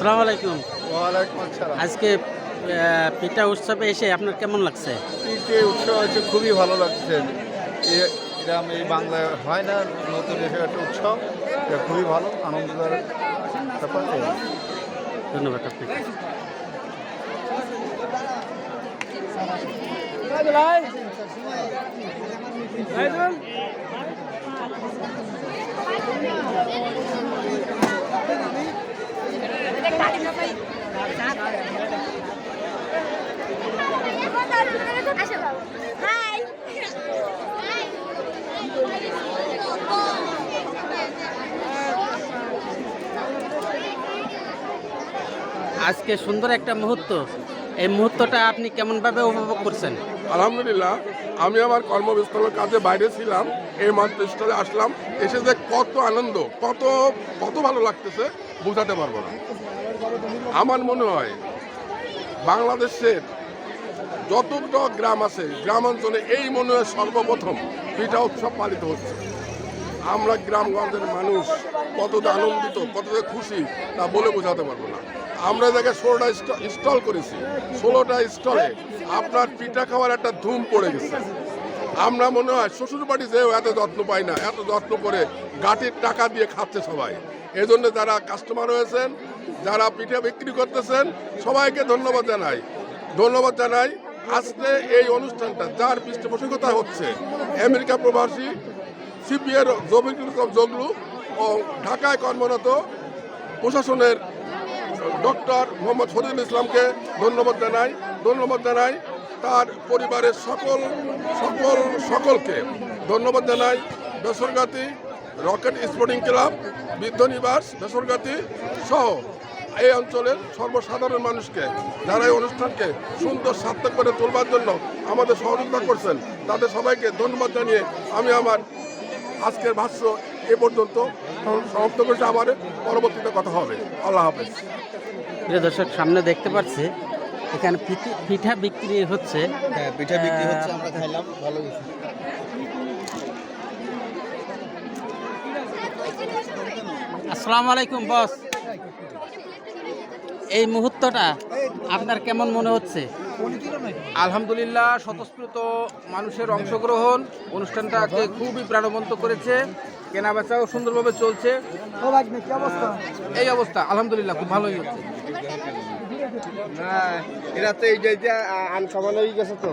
আসসালামু আলাইকুম। ওয়ালাইকুম আসসালাম। আজকে পিঠা উৎসবে এসে আপনার কেমন লাগছে? পিঠে উৎসব হচ্ছে খুবই ভালো লাগছে। এ- এরম এই বাংলায় হয় না নতুন এসে একটা উৎসব। এটা খুবই ভালো আনন্দদায়ক ব্যাপার। ধন্যবাদ আপনাকে। আজকে সুন্দর একটা মুহূর্ত। এই মুহূর্তটা আপনি কেমনভাবে উপভোগ করছেন? আলহামদুলিল্লাহ, আমি আমার কর্মস্থলের কাজে বাইরে ছিলাম, এই মঞ্চস্থলে আসলাম, এসে যে কত আনন্দ, কত কত ভালো লাগতেছে, বোঝাতে পারব না। আমার মনে হয় বাংলাদেশের যতটা গ্রাম আছে গ্রাম অঞ্চলে এই মনে হয় সর্বপ্রথম পিঠা উৎসব পালিত হচ্ছে। আমরা গ্রামগঞ্জের মানুষ কতটা আনন্দিত, কতটা খুশি তা বলে বোঝাতে পারব না। আমরা জায়গায় ষোলোটা স্টল করেছি। ষোলোটা স্টলে আপনার পিঠা খাওয়ার একটা ধুম পড়ে গেছে। আমরা মনে হয় শ্বশুর বাড়ি যেও এত যত্ন পাই না, এত যত্ন করে গাটির টাকা দিয়ে খাচ্ছে সবাই। এজন্য যারা কাস্টমার হয়েছেন যারা পিঠা বিক্রি করতেছেন, সবাইকে ধন্যবাদ জানাই। ধন্যবাদ জানাই আজকে এই অনুষ্ঠানটা, যার পৃষ্ঠপোষকতা হচ্ছে আমেরিকা প্রবাসী সিপিএর ইসলাম জগলু ও ঢাকায় কর্মরত প্রশাসনের ডক্টর মোহাম্মদ শহীদুল ইসলামকে ধন্যবাদ জানাই। ধন্যবাদ জানাই তার পরিবারের সকল সকল সকলকে ধন্যবাদ জানাই। বেসরকারি রকেট স্পোর্টিং ক্লাব বৃদ্ধনিবাস বেসরকারি সহ এই অঞ্চলের সর্বসাধারণ মানুষকে যারা এই অনুষ্ঠানকে সুন্দর সার্থক করে তোলবার জন্য আমাদের সহযোগিতা করছেন তাদের সবাইকে ধন্যবাদ জানিয়ে আমি আমার আজকের ভাষ্য এ পর্যন্ত সমাপ্ত করছে। আবার পরবর্তীতে কথা হবে। আল্লাহ হাফেজ। প্রিয় দর্শক সামনে দেখতে পাচ্ছি এখানে পিঠি- পিঠা বিক্রি হচ্ছে। হ্যাঁ পিঠা বিক্রি হচ্ছে আমরা খাইলাম ভালো হয়েছে। আসসালামু আলাইকুম বস। এই মুহূর্তটা আপনার কেমন মনে হচ্ছে? আলহামদুলিল্লাহ স্বতঃস্ফূর্ত মানুষের অংশগ্রহণ অনুষ্ঠানটাকে খুবই প্রাণবন্ত করেছে কেনা বেচাও সুন্দরভাবে চলছে। এই অবস্থা আলহামদুলিল্লাহ খুব ভালোই হচ্ছে। না এরা তো এই যে আনকমন হয়ে গেছে তো।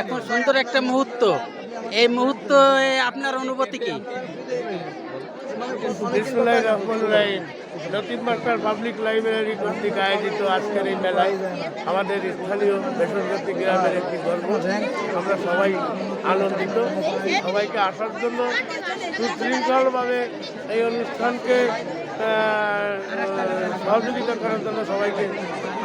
এখন সুন্দর একটা মুহূর্ত। এই মুহূর্ত আপনার অনুভূতি কি? লতিফ পাবলিক লাইব্রেরি কর্তৃক আয়োজিত আজকের এই মেলায় আমাদের স্থানীয় বেসরকারি গ্রামের একটি গর্ব। আমরা সবাই আনন্দিত। সবাইকে আসার জন্য সুশৃঙ্খলভাবে এই অনুষ্ঠানকে সহযোগিতা করার জন্য সবাইকে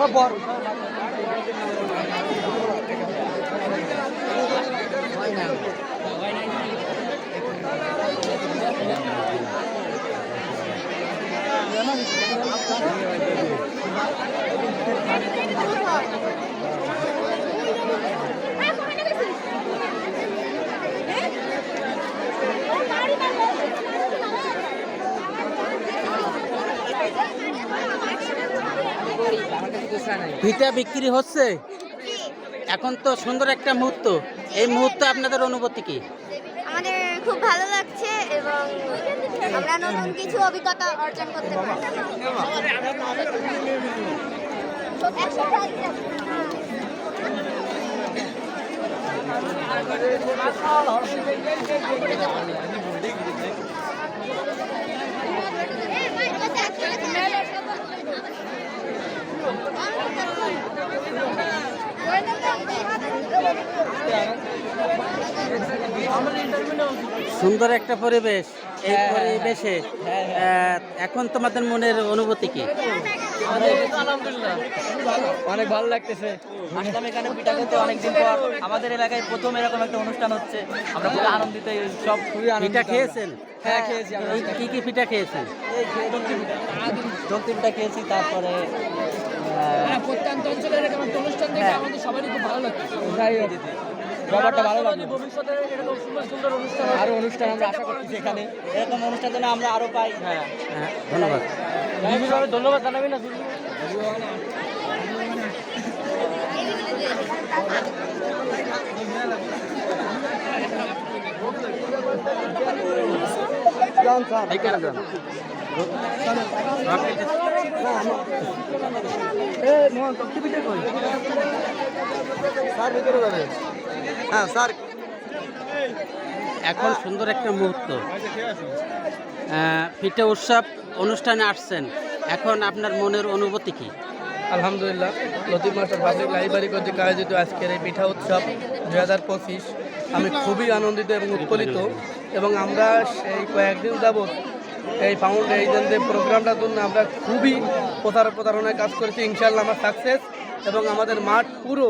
কেউ পিঠা বিক্রি হচ্ছে? এখন তো সুন্দর একটা মুহূর্ত। এই মুহূর্তে আপনাদের অনুভূতি কি? আমাদের খুব ভালো লাগছে এবং আমরা নতুন কিছু অভিজ্ঞতা অর্জন করতে পারছি। সুন্দর একটা পরিবেশ এই পরিবেশে এখন তোমাদের মনের অনুভূতি কি? অনেক ভালো লাগতেছে। আসলাম এখানে পিঠা খেতে অনেকদিন পর। আমাদের এলাকায় প্রথম এরকম একটা অনুষ্ঠান হচ্ছে। আমরা খুবই আনন্দিত সব খুবই পিঠা খেয়েছেন? হ্যাঁ খেয়েছি কি কি পিঠা খেয়েছেন? দক্ষিণ পিঠা। দক্ষিণ পিঠা খেয়েছি তারপরে প্রত্যন্ত অঞ্চলের এরকম একটা অনুষ্ঠান দেখে আমাদের সবারই খুব ভালো লাগছে ব্যাপারটা ভালো লাগল। ভবিষ্যতে এরকম সুন্দর সুন্দর অনুষ্ঠান আরও অনুষ্ঠান আমরা আশা করতেছি এখানে। এরকম অনুষ্ঠান যেন আমরা আরও পাই। হ্যাঁ হ্যাঁ ধন্যবাদ। বিশেষভাবে ধন্যবাদ জানাবি না এইখানে যান। হ্যাঁ স্যার। এখন সুন্দর একটা মুহূর্ত। পিঠে উৎসব অনুষ্ঠানে আসছেন। এখন আপনার মনের অনুভূতি কি? আলহামদুলিল্লাহ, লতিফ মাস্টার পাবলিক লাইব্রেরি কর্তৃক আয়োজিত আজকের এই পিঠা উৎসব দুই হাজার পঁচিশ, আমি খুবই আনন্দিত এবং উৎফুল্লিত এবং আমরা সেই কয়েকদিন যাবৎ এই ফাউন্ডেশন যে প্রোগ্রামটার জন্য আমরা খুবই প্রচার প্রচারণায় কাজ করেছি। ইনশাল্লাহ আমার সাকসেস এবং আমাদের মাঠ পুরো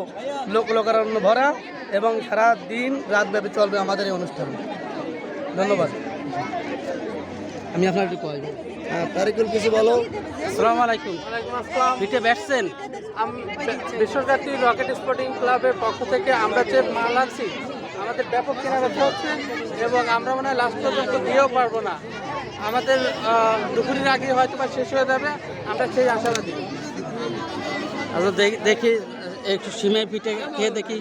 লোক লোকারণ্য ভরা। এবং সারা দিন রাতব্যাপী চলবে আমাদের এই অনুষ্ঠান। ধন্যবাদ। আমি আপনার একটু কয় হ্যাঁ তারিকুল কিছু বলো? আসসালামু আলাইকুম। পিঠে বেসছেন বিশ্বজাতি রকেট স্পোর্টিং ক্লাবের পক্ষ থেকে আমরা যে মাল আছি আমাদের ব্যাপক কেনাবেচা হচ্ছে এবং আমরা মনে হয় লাস্ট পর্যন্ত দিয়েও পারব না। আমাদের দুপুরের আগে হয়তো বা শেষ হয়ে যাবে আমরা সেই আশাবাদী। আচ্ছা দেখি- দেখি একটু সিমাই পিঠে খেয়ে দেখি।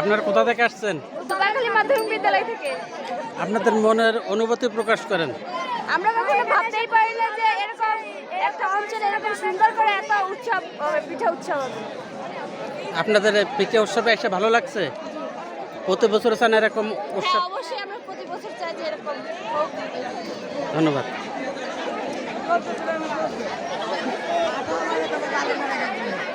আপনার কোথা থেকে আসছেন? মাধ্যমিক বিদ্যালয় থেকে। আপনাদের মনের অনুভূতি প্রকাশ করেন। আমরা কখনো ভাবতেই পারি না যে এরকম একটা অঞ্চলে এরকম সুন্দর করে এত উৎসব পিঠা উৎসব আপনাদের পিঠে উৎসবে এসে ভালো লাগছে? প্রতি বছর চান এরকম হ্যাঁ উৎসব? অবশ্যই আমরা প্রতি বছর চাই যে এরকম হোক। ধন্যবাদ।